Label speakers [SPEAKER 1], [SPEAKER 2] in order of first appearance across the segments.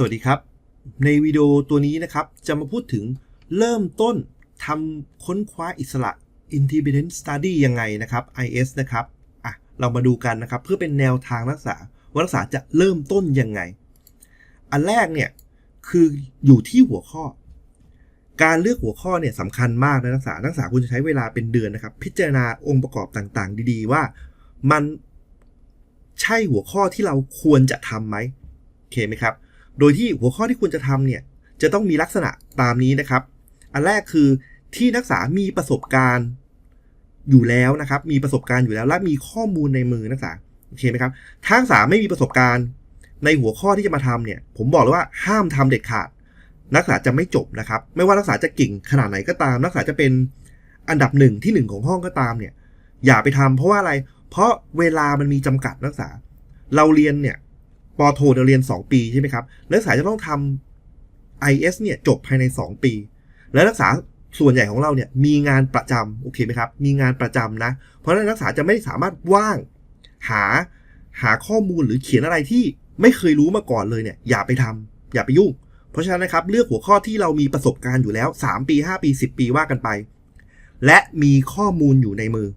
[SPEAKER 1] สวัสดีครับ ในวิดีโอตัวนี้นะครับ จะมาพูดถึงเริ่มต้นทำค้นคว้าอิสระ Independent Study ยังไงนะครับ IS นะครับอะเรามาดูกันนะครับ เพื่อเป็นแนวทางนักศึกษาว่านักศึกษาจะเริ่มต้นยังไง อันแรกเนี่ย คืออยู่ที่หัวข้อ การเลือกหัวข้อเนี่ยสำคัญมากนะนักศึกษานักศึกษาคุณจะใช้เวลาเป็นเดือนนะครับ พิจารณาองค์ประกอบต่างๆ ดีๆ ว่ามันใช่หัวข้อที่เราควรจะทำไหมโอเคไหมครับ โดยที่หัวข้อที่ควรจะทำเนี่ยจะต้องมีลักษณะตามนี้นะครับ อันแรกคือที่นักศึกษามีประสบการณ์อยู่แล้วนะครับ มีประสบการณ์อยู่แล้ว และมีข้อมูลในมือนักศึกษาโอเคไหมครับถ้านักศึกษาไม่มีประสบการณ์ ในหัวข้อที่จะมาทำเนี่ยผมบอกเลยว่าห้ามทำเด็ดขาด นักศึกษาจะไม่จบนะครับ ไม่ว่านักศึกษาจะเก่งขนาดไหนก็ตาม นักศึกษาจะเป็นอันดับหนึ่งที่หนึ่งของห้องก็ตามเนี่ยอย่าไปทำเพราะว่าอะไร เพราะเวลามันมีจำกัดนักศึกษา เราเรียนเนี่ย ปโทเราเรียน 2 ปีใช่ไหมครับนักศึกษาจะต้องทำ IS เนี่ยจบภายใน 2 ปี และนักศึกษาส่วนใหญ่ของเราเนี่ยมีงานประจำโอเคไหมครับมีงานประจำนะ เพราะนั้นนักศึกษาจะไม่สามารถว่าง หาหาข้อมูลหรือเขียนอะไรที่ไม่เคยรู้มาก่อนเลยเนี่ยอย่าไปทำอย่าไปยุ่ง เพราะฉะนั้นนะครับเลือกหัวข้อที่เรามีประสบการณ์อยู่แล้ว 3 ปี 5 ปี 10 ปีว่ากันไป และมีข้อมูลอยู่ในมือ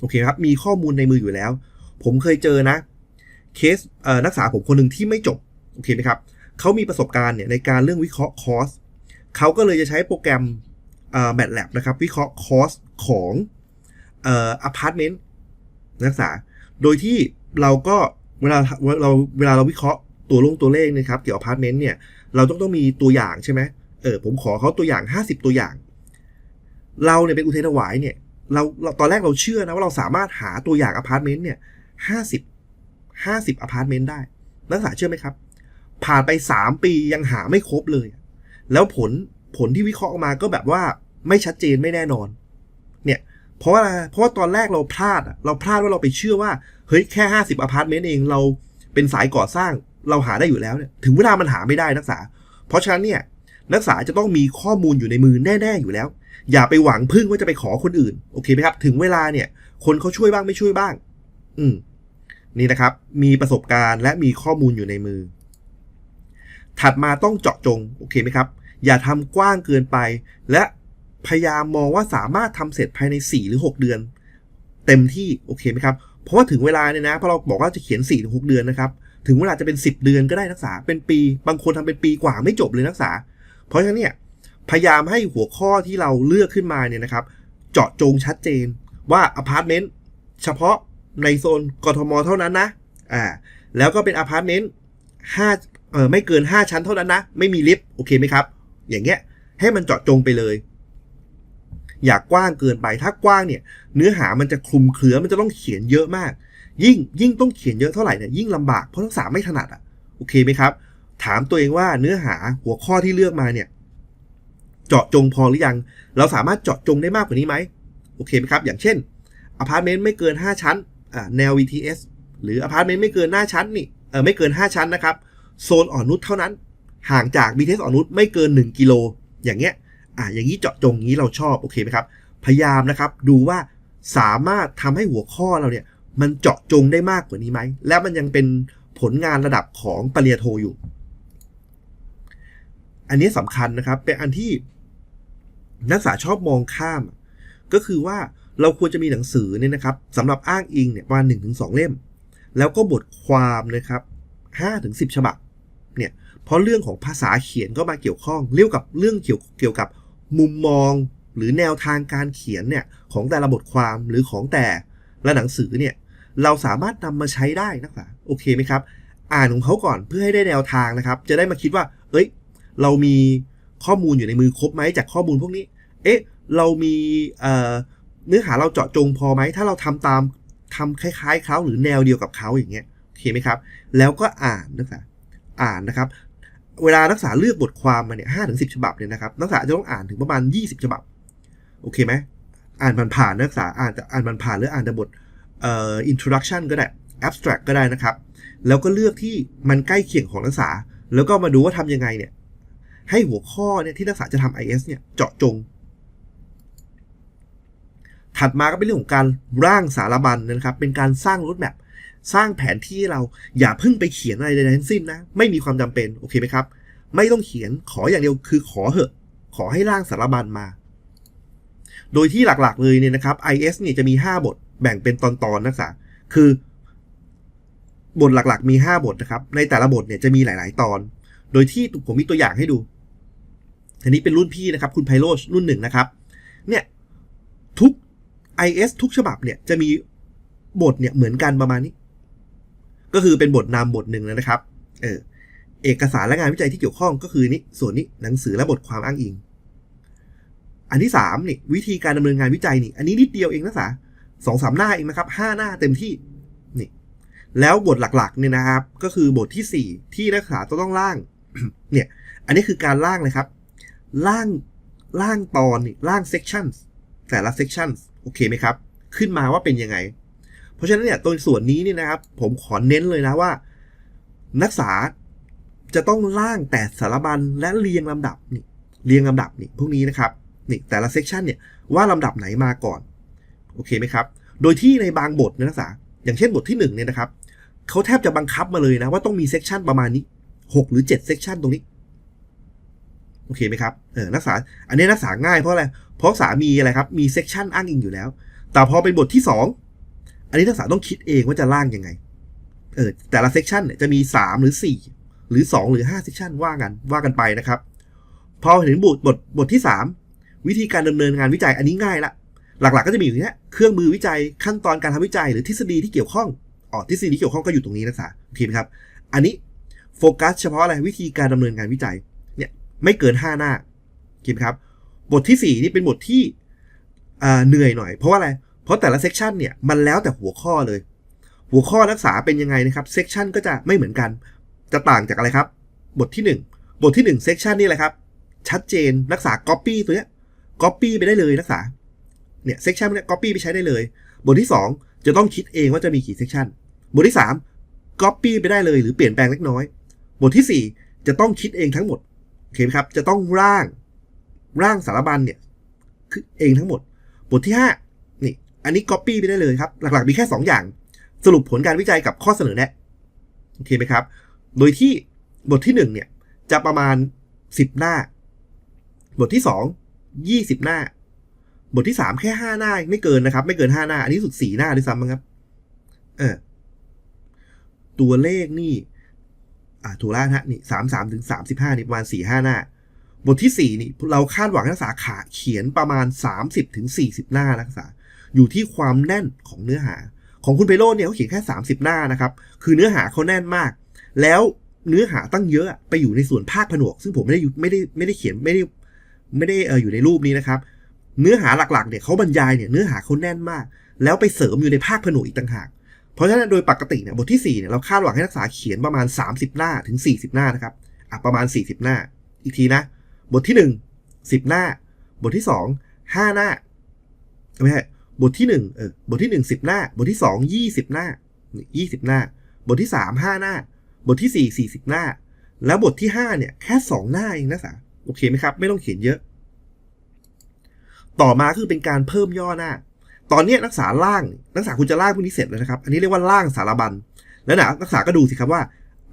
[SPEAKER 1] โอเคครับมีข้อมูลในมืออยู่แล้ว ผมเคยเจอนะ เคสเนักศึกษาผมคนหนึ่งที่ไม่จบโอเคไหมครับเขามีประสบการณ์เนี่ยในการเรื่องวิเคราะห์คอร์สเขาก็เลยจะใช้โปรแกรมเอ่อ MATLAB นะครับ วิเคราะห์คอร์สของอพาร์ตเมนต์นักศึกษา โดยที่เราก็เวลาเราเวลาเราวิเคราะห์ตัวลงตัวเลขนะครับ เกี่ยวกับอพาร์ตเมนต์เนี่ยเราต้องต้องมีตัวอย่างใช่ไหมเออผมขอเขาตัวอย่าง 50 ตัวอย่าง เราเนี่ยเป็นอุเทนถวายเนี่ยเราตอนแรกเราเชื่อนะว่าเราสามารถหาตัวอย่างอพาร์ตเมนต์เนี่ยห้าสิบ ห้าสิบอพาร์ตเมนต์ได้ นักศึกษาเชื่อไหมครับ ผ่านไปสามปียังหาไม่ครบเลย แล้วผลผลที่วิเคราะห์ออกมาก็แบบว่าไม่ชัดเจนไม่แน่นอน เนี่ยเพราะว่าเพราะว่าตอนแรกเราพลาดเราพลาดว่าเราไปเชื่อว่าเฮ้ยแค่ห้าสิบอพาร์ตเมนต์เองเราเป็นสายก่อสร้างเราหาได้อยู่แล้วเนี่ยถึงเวลามันหาไม่ได้นักศึกษา เพราะฉะนั้นเนี่ยนักศึกษาจะต้องมีข้อมูลอยู่ในมือแน่ ๆอยู่แล้ว อย่าไปหวังพึ่งว่าจะไปขอคนอื่น โอเคไหมครับ ถึงเวลาเนี่ย คนเขาช่วยบ้างไม่ช่วยบ้าง อืม นี่นะครับ มีประสบการณ์และมีข้อมูลอยู่ในมือ ถัดมาต้องเจาะจง โอเคไหมครับ อย่าทำกว้างเกินไป และพยายามมองว่าสามารถทำเสร็จภายใน 4 หรือ 6 เดือน เต็มที่ โอเคไหมครับ เพราะว่าถึงเวลาเนี่ยนะพอเราบอกว่าจะเขียน4ถึง6เดือนนะครับ ถึงเวลาจะเป็น 10 เดือนก็ได้นักศึกษา เป็นปี บางคนทำเป็นปีกว่าไม่จบเลยนักศึกษา เพราะฉะนั้นเนี่ย พยายามให้หัวข้อที่เราเลือกขึ้นมาเนี่ยนะครับ เจาะจงชัดเจนว่าอพาร์ตเมนต์เฉพาะ ในโซนกทมเท่านั้นนะ อ่า แล้วก็เป็นอพาร์ตเมนต์ห้าเออไม่เกิน 5 ชั้นเท่านั้นนะ ไม่มีลิฟต์โอเคไหมครับ อย่างเงี้ยให้มันเจาะจงไปเลย อย่ากกว้างเกินไปถ้ากว้างเนี่ย เนื้อหามันจะคลุมเครือมันจะต้องเขียนเยอะมาก ยิ่งยิ่งต้องเขียนเยอะเท่าไหร่เนี่ยยิ่งลำบากเพราะนักษาไม่ถนัดอะโอเคไหมครับ ถามตัวเองว่าเนื้อหาหัวข้อที่เลือกมาเนี่ย เจาะจงพอหรือยัง เราสามารถเจาะจงได้มากกว่านี้ไหมโอเคไหมครับ อย่างเช่นอพาร์ตเมนต์ไม่เกิน 5 ชั้น แนว VTS หรืออพาร์ตเมนต์ไม่เกินหน้าชั้นนี่เออไม่เกิน 5 ชั้นนะครับ โซนอ่อนนุชเท่านั้น ห่างจาก BTS อ่อนนุชไม่เกิน 1 กิโล อย่างเงี้ยอ่าอย่างนี้เจาะจงนี้เราชอบ โอเคไหมครับ พยายามนะครับดูว่าสามารถทำให้หัวข้อเราเนี่ย มันเจาะจงได้มากกว่านี้ไหม และมันยังเป็นผลงานระดับของปริญญาโทอยู่ อันนี้สำคัญนะครับ เป็นอันที่นักศึกษาชอบมองข้าม ก็คือว่า เราควรจะมีหนังสือเนี่ยนะครับสำหรับอ้างอิงเนี่ยประมาณหนึ่งถึงสองเล่ม แล้วก็บทความนะครับห้าถึงสิบฉบับเนี่ยเพราะเรื่องของภาษาเขียนก็มาเกี่ยวข้องเรื่องกับเรื่องเกี่ยวเกี่ยวกับมุมมองหรือแนวทางการเขียนเนี่ยของแต่ละบทความหรือของแต่ละหนังสือเนี่ยเราสามารถนำมาใช้ได้นักศึกษาโอเคไหมครับอ่านของเขาก่อนเพื่อให้ได้แนวทางนะครับ จะได้มาคิดว่า เอ้ย เรามีข้อมูลอยู่ในมือครบไหมจากข้อมูลพวกนี้ เอ๊ะ เรามี เนื้อหาเราเจาะจงพอไหม ถ้าเราทำตามทำคล้ายๆเขาหรือแนวเดียวกับเขาอย่างเงี้ยโอเคไหมครับ แล้วก็อ่านนักศึกษาอ่านนะครับ เวลานักศึกษาเลือกบทความมาเนี่ยห้าถึงสิฉบับเนี่ยนะครับนักศึกษาจะต้องอ่านถึงประมาณยี่สิบฉบับโอเคไหมอ่านผ่านๆนักศึกษาอ่านแต่อ่านผ่านๆหรืออ่านแต่บทเอ่อ introduction ก็ได้ abstract ก็ได้นะครับ แล้วก็เลือกที่มันใกล้เคียงของนักศึกษา แล้วก็มาดูว่าทำยังไงเนี่ยให้หัวข้อเนี่ยที่นักศึกษาจะทำ IS เนี่ยเจาะจง ถัดมาก็เป็นเรื่องของการร่างสารบัญนะครับ เป็นการสร้างรถแมพสร้างแผนที่เราอย่าเพิ่งไปเขียนอะไรใดๆทั้งสิ้นนะ ไม่มีความจำเป็นโอเคไหมครับ ไม่ต้องเขียนขออย่างเดียวคือขอเหอะ ขอให้ร่างสารบัญมา โดยที่หลักๆเลยเนี่ยนะครับ IS เนี่ยจะมี 5 บทแบ่งเป็นตอนๆนักศึกษาคือบทหลักๆมี 5 บทนะครับ ในแต่ละบทเนี่ยจะมีหลายๆ ตอน โดยที่ผมมีตัวอย่างให้ดูอันนี้เป็นรุ่นพี่นะครับ คุณไพโรชรุ่นหนึ่งนะครับ เนี่ยทุก IS ทุกฉบับเนี่ยจะมีบทเนี่ยเหมือนกันประมาณนี้ ก็คือเป็นบทนำบทหนึ่งนะครับ เออเอกสารและงานวิจัยที่เกี่ยวข้องก็คือนี่ส่วนนี้หนังสือและบทความอ้างอิง อันที่สามนี่วิธีการดำเนินงานวิจัยนี่อันนี้นิดเดียวเองนะสาสองสามหน้าเองนะครับห้าหน้าเต็มที่นี่แล้วบทหลักๆเนี่ยนะครับ ก็คือบทที่สี่ที่นักศึกษาต้องร่าง เนี่ย อันนี้คือการร่างเลยครับร่างร่างตอนนี่ร่าง sections แต่ละ sections โอเคไหมครับ ขึ้นมาว่าเป็นยังไง เพราะฉะนั้นเนี่ยตัวส่วนนี้เนี่ยนะครับ ผมขอเน้นเลยนะว่า นักศึกษาจะต้องร่างแต่สารบัญและเรียงลำดับนี่เรียงลำดับนี่พวกนี้นะครับนี่แต่ละ section เนี่ยว่าลำดับไหนมาก่อนโอเคไหมครับ โดยที่ในบางบทเนยนักศึกษาอย่างเช่นบทที่หนึ่งเนี่ยนะครับเขาแทบจะบังคับมาเลยนะว่าต้องมี section ประมาณนี้หกหรือเจ็ด section ตรงนี้ โอเคไหมครับเออนักศึกษาอันนี้นักศึกษาง่ายเพราะอะไรเพราะศึกษามีอะไรครับมีเซกชันอ้างอิงอยู่แล้ว แต่พอเป็นบทที่ 2 อันนี้นักศึกษาต้องคิดเองว่าจะร่างยังไงเออแต่ละเซกชันจะมี 3 หรือ 4 หรือ 2 หรือ5เซกชันว่ากันว่ากันไปนะครับ พอถึงบทบทบทที่ 3 วิธีการดำเนินงานวิจัยอันนี้ง่ายละหลักๆก็จะมีอยู่เนี้ยเครื่องมือวิจัยขั้นตอนการทำวิจัยหรือทฤษฎีที่เกี่ยวข้องอ๋อทฤษฎีที่เกี่ยวข้องก็อยู่ตรงนี้นักศึกษาโอเคไหมครับ อันนี้โฟกัสเฉพาะอะไรวิธีการดำเนินงานวิจัย ไม่เกิน 5 หน้าคิดครับ บทที่ 4 นี่เป็นบทที่เหนื่อยหน่อย เพราะว่าอะไร เพราะแต่ละเซกชันเนี่ยมันแล้วแต่หัวข้อเลย หัวข้อนักศึกษาเป็นยังไงนะครับเซกชันก็จะไม่เหมือนกัน จะต่างจากอะไรครับ บทที่ 1 บทที่1เซกชันนี่แหละครับ ชัดเจนนักศึกษา Copy ตัวเนี้ย Copy ไปได้เลยนักศึกษาเนี่ยเซกชันเนี้ย Copy ไปใช้ได้เลย บทที่ 2 จะต้องคิดเองว่าจะมีกี่เซกชันบทที่3 Copy ไปได้เลยหรือเปลี่ยนแปลงเล็กน้อย บทที่ 4 จะต้องคิดเองทั้งหมด โอเคไหมครับ จะต้องร่างร่างสารบัญเนี่ยคือเองทั้งหมด บทที่ 5 นี่ อันนี้ Copy ไปได้เลยครับ หลักๆ มีแค่ 2 อย่าง สรุปผลการวิจัยกับข้อเสนอแนะโอเคไหมครับ โดยที่บทที่ 1 เนี่ย จะประมาณ 10 หน้า บทที่ 2 20 หน้า บทที่ 3 แค่ 5 หน้า ไม่เกินนะครับ ไม่เกิน 5 หน้า อันนี้สุด 4 หน้าด้วยซ้ำมั้งครับ เออตัวเลขนี่ อ่าถูกแล้วนะนี่สามสามถึงสามสิบห้านี่ประมาณสี่ห้าหน้า บทที่สี่นี่เราคาดหวังให้นักศึกษาขาเขียนประมาณสามสิบถึงสี่สิบหน้านักศึกษา อยู่ที่ความแน่นของเนื้อหา ของคุณไพโรจน์เนี่ยเขาเขียนแค่สามสิบหน้านะครับ คือเนื้อหาเขาแน่นมาก แล้วเนื้อหาตั้งเยอะไปอยู่ในส่วนภาคผนวก ซึ่งผมไม่ได้ไม่ได้ไม่ได้เขียนไม่ได้ไม่ได้เอออยู่ในรูปนี้นะครับ เนื้อหาหลักๆเนี่ยเขาบรรยายเนี่ยเนื้อหาเขาแน่นมาก แล้วไปเสริมอยู่ในภาคผนวกอีกต่างหาก เพราะฉะนั้นโดยปกติเนี่ยบทที่4เนี่ยเราคาดหวังให้นักศึกษาเขียนประมาณ 30 หน้าถึง 40 หน้านะครับอะประมาณ 40 หน้า อีกทีนะ บทที่ 1 10 หน้า บทที่ 2 5 หน้าไม่ใช่บทที่1เออบทที่ 1 10 หน้า บทที่ 2 20 หน้า 20 หน้า บทที่ 3 5 หน้า บทที่ 4 40 หน้า แล้วบทที่ 5 เนี่ย แค่ 2 หน้าเองนะสาโอเคไหมครับ ไม่ต้องเขียนเยอะ ต่อมาคือเป็นการเพิ่มย่อหน้า ตอนนี้นักศึกษาล่างนักศึกษาคุณจะล่างพวกนี้เสร็จแล้วนะครับ อันนี้เรียกว่าล่างสารบัญ แล้วนะนักศึกษาก็ดูสิครับว่า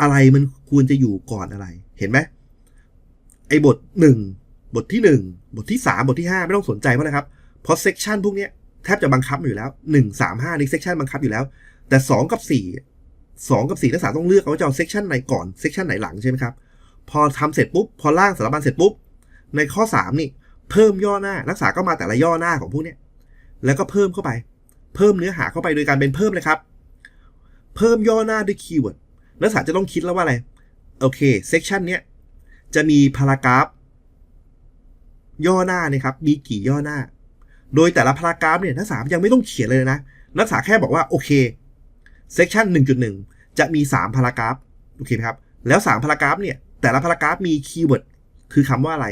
[SPEAKER 1] อะไรมันควรจะอยู่ก่อนอะไร เห็นไหมไอ้บทหนึ่งบทที่หนึ่งบทที่สามบทที่ห้าไม่ต้องสนใจเพราะอะครับ เพราะเซกชันพวกนี้แทบจะบังคับอยู่แล้วหนึ่งสามห้านี่เซกชันบังคับอยู่แล้ว แต่สองกับสี่สองกับสี่นักศึกษาต้องเลือกว่าจะเอาเซกชันไหนก่อนเซกชันไหนหลังใช่ไหมครับ พอทำเสร็จปุ๊บ พอล่างสารบัญเสร็จปุ๊บ ในข้อสามนี่ เพิ่มย่อหน้า นักศึกษาก็มาแต่ละย่อหน้าของพวกนี้ แล้วก็เพิ่มเข้าไป เพิ่มเนื้อหาเข้าไปโดยการเป็นเพิ่มเลยครับ เพิ่มย่อหน้าด้วยคีย์เวิร์ดนักศึกษาจะต้องคิดแล้วว่าอะไร โอเคเซกชันเนี้ยจะมีพารากราฟย่อหน้านี่ยครับ มีกี่ย่อหน้า โดยแต่ละพารากราฟเนี่ยนักศึกษายังไม่ต้องเขียนเลยนะ นักศึกษาแค่บอกว่าโอเคเซกชัน1.1 จะมี 3 พารากราฟโอเคไหมครับ แล้ว 3 พารากราฟเนี่ย แต่ละพารากราฟมีคีย์เวิร์ดคือคำว่าอะไร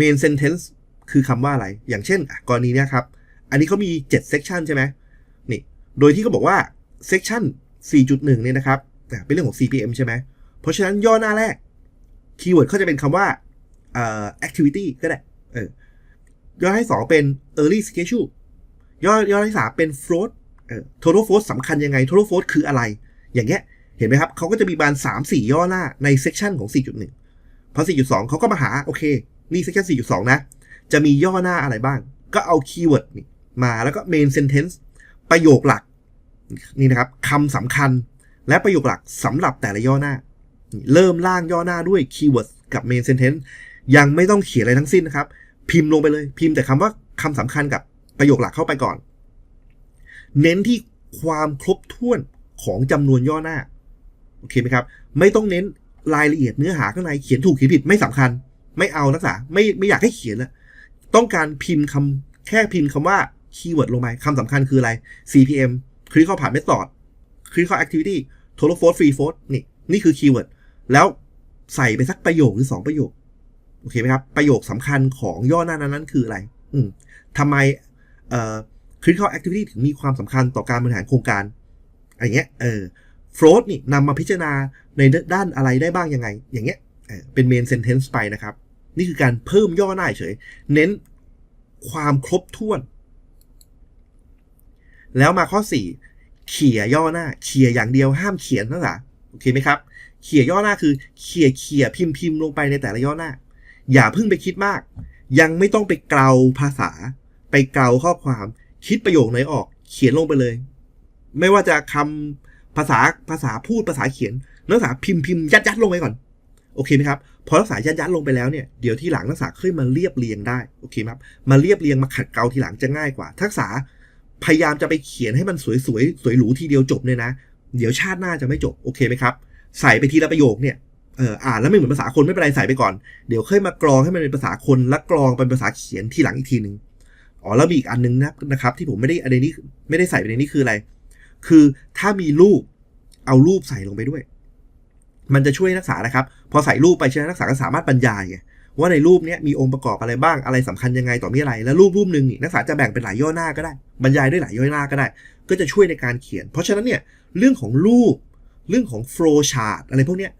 [SPEAKER 1] main sentence คือคำว่าอะไร อย่างเช่นกรณีเนี้ยครับ อันนี้เขามี7 section ใช่ไหมนี่ โดยที่เขาบอกว่า section 4.1 เนี่ยนะครับเป็นเรื่องของ CPM ใช่ไหม เพราะฉะนั้นย่อหน้าแรก คีย์เวิร์ดเขาจะเป็นคำว่า activity ก็ได้ เออย่อที่2เป็น early schedule ย่อย่อที่3เป็น float เออ total force สำคัญยังไง total force คืออะไร อย่างเงี้ย เห็นไหมครับ เขาก็จะมีบาน 3 4 ย่อหน้าใน section ของ 4.1 พอ 4.2 เขาก็มาหา โอเค นี่ section 4.2 นะ จะมีย่อหน้าอะไรบ้าง ก็เอา keyword นี่มาแล้วก็ main sentence ประโยคหลักนี่นะครับคำสำคัญและประโยคหลักสำหรับแต่ละย่อหน้า เริ่มล่างย่อหน้าด้วย keyword กับ main sentence ยังไม่ต้องเขียนอะไรทั้งสิ้นนะครับ พิมพ์ลงไปเลย พิมพ์แต่คำว่าคำสำคัญกับประโยคหลักเข้าไปก่อน เน้นที่ความครบถ้วนของจำนวนย่อหน้าโอเคไหมครับ ไม่ต้องเน้นรายละเอียดเนื้อหาข้างในเขียนถูกเขียนผิดไม่สำคัญ ไม่เอานักศึกษาไม่ไม่อยากให้เขียนละ ต้องการพิมพ์คำแค่พิมพ์คำว่าคีย์เวิร์ดลงไปคำสำคัญคืออะไร CPM critical path method critical activity total force free force นี่นี่คือคีย์เวิร์ดแล้วใส่ไปสักประโยคหรือ 2 ประโยค โอเคไหมครับ ประโยคสำคัญของย่อหน้านั้นนั้นคืออะไรอืมทำไมเอ่อ critical activity ถึงมีความสำคัญต่อการบริหารโครงการอะไรเงี้ยเออ f r o นี่นำมาพิจารณาในด้านอะไรได้บ้างยังไง อย่างเงี้ยเออเป็น main sentence ไปนะครับ นี่คือการเพิ่มย่อหน้าเฉย เน้นความครบถ้วน แล้วมาข้อ 4 เขี่ยย่อหน้า เขี่ยอย่างเดียวห้ามเขียนนั่นแหละโอเคไหมครับเขี่ยย่อหน้าคือเขี่ยเขี่ยพิมพ์พิมพ์ลงไปในแต่ละย่อหน้า อย่าเพิ่งไปคิดมาก ยังไม่ต้องไปเกลาภาษา ไปเกลาข้อความคิดประโยคไหนออก เขียนลงไปเลย ไม่ว่าจะคำภาษาภาษาพูดภาษาเขียนนักศึกษาพิมพ์พิมพ์ยัดยัดลงไปก่อน โอเคไหมครับพอนักษายัดยัดลงไปแล้วเนี่ยเดี๋ยวที่หลังนักษาค่อยมาเรียบเรียงได้โอเคไหมครับมาเรียบเรียงมาขัดเกลาทีหลังจะง่ายกว่า ทักษะพยายามจะไปเขียนให้มันสวยสวยสวยหรูทีเดียวจบเนี่ยนะ เดี๋ยวชาติหน้าจะไม่จบโอเคไหมครับใส่ไปทีละประโยคเนี่ยเอออ่านแล้วไม่เหมือนภาษาคนไม่เป็นไรใส่ไปก่อนเดี๋ยวค่อยมากรองให้มันเป็นภาษาคนและกรองเป็นภาษาเขียนทีหลังอีกทีหนึ่งอ๋อแล้วมีอีกอันนึงนะนะครับ ที่ผมไม่ได้อันนี้ไม่ได้ใส่ไปในนี้คืออะไร คือถ้ามีรูปเอารูปใส่ลงไปด้วย มันจะช่วยนักศึกษานะครับ พอใส่รูปไปใช่ไหมนักศึกษาก็สามารถบรรยายไงว่าในรูปนี้มีองค์ประกอบอะไรบ้างอะไรสำคัญยังไงต่อมีอะไร แล้วรูปรูปหนึ่งนี่นักศึกษาจะแบ่งเป็นหลายย่อหน้าก็ได้ บรรยายด้วยหลายย่อหน้าก็ได้ ก็จะช่วยในการเขียน เพราะฉะนั้นเนี่ยเรื่องของรูป เรื่องของ flow chart อะไรพวกเนี้ย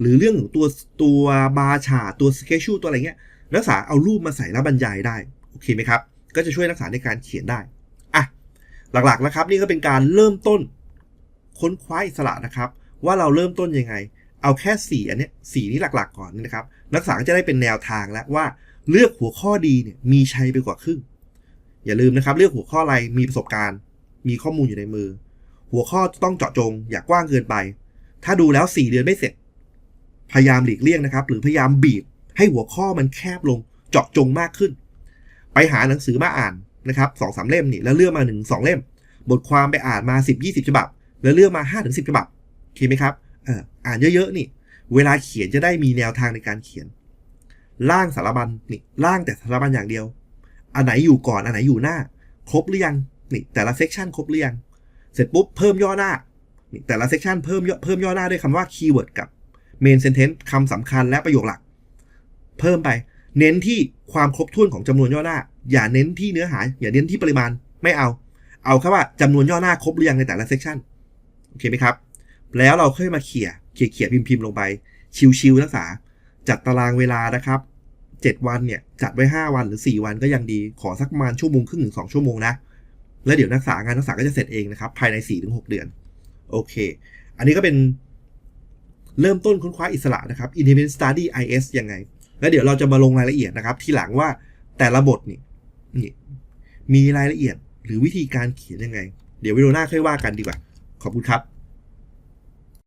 [SPEAKER 1] หรือเรื่องของตัวตัวบาร์ชาร์ตัวสเกจชูตัวอะไรเงี้ยนักศึกษาเอารูปมาใส่แล้วบรรยายได้โอเคไหมครับก็จะช่วยนักศึกษาในการเขียนได้อะหลักๆนะครับนี่ก็เป็นการเริ่มต้นค้นคว้าอิสระนะครับ ว่าเราเริ่มต้นยังไง เอาแค่สี่อันนี้สี่นี้หลักๆก่อนนะครับ นักศึกษาจะได้เป็นแนวทางแล้วว่าเลือกหัวข้อดีเนี่ยมีชัยไปกว่าครึ่ง อย่าลืมนะครับ เลือกหัวข้ออะไรมีประสบการณ์ มีข้อมูลอยู่ในมือ หัวข้อต้องเจาะจง อย่ากว้างเกินไป ถ้าดูแล้ว 4 เดือนไม่เสร็จ พยายามหลีกเลี่ยงนะครับ หรือพยายามบีบ ให้หัวข้อมันแคบลงเจาะจงมากขึ้น ไปหาหนังสือมาอ่านนะครับสองสามเล่มนี่แล้วเลือกมาหนึ่งสองเล่ม บทความไปอ่านมา 10 20 ฉบับ แล้วเลือกมา5ถึง10 ฉบับโอเคไหมครับ อ่านเยอะๆนี่ เวลาเขียนจะได้มีแนวทางในการเขียนล่างสารบัญนี่ล่างแต่สารบัญอย่างเดียว อันไหนอยู่ก่อนอันไหนอยู่หน้า ครบหรือยังนี่แต่ละเซกชันครบหรือยังเสร็จปุ๊บเพิ่มย่อหน้านี่แต่ละเซกชันเพิ่มเพิ่มย่อหน้าด้วยคำว่าคีย์เวิร์ดกับเมนเซนเทนต์คำสำคัญและประโยคหลัก เพิ่มไป เน้นที่ความครบถ้วนของจำนวนย่อหน้า อย่าเน้นที่เนื้อหา อย่าเน้นที่ปริมาณไม่เอา เอาแค่ว่าจำนวนย่อหน้าครบหรือยังในแต่ละเซกชันโอเคไหมครับ แล้วเราค่อยมาเขี่ย เขี่ยเขี่ยพิมพ์ลงไป ชิวๆนักศึกษา จัดตารางเวลานะครับ 7 วันเนี่ย จัดไว้ 5 วันหรือ 4 วันก็ยังดี ขอสักประมาณชั่วโมงครึ่งถึง2ชั่วโมงนะ แล้วเดี๋ยวนักศึกษางานนักศึกษาก็จะเสร็จเองนะครับ ภายใน 4-6 เดือน โอเค อันนี้ก็เป็นเริ่มต้นค้นคว้าอิสระนะครับ Independent Study IS ยังไง แล้วเดี๋ยวเราจะมาลงรายละเอียดนะครับ ทีหลังว่าแต่ละบทนี่นี่มีรายละเอียดหรือวิธีการเขียนยังไง เดี๋ยววิดีโอหน้าค่อยว่ากันดีกว่า ขอบคุณครับ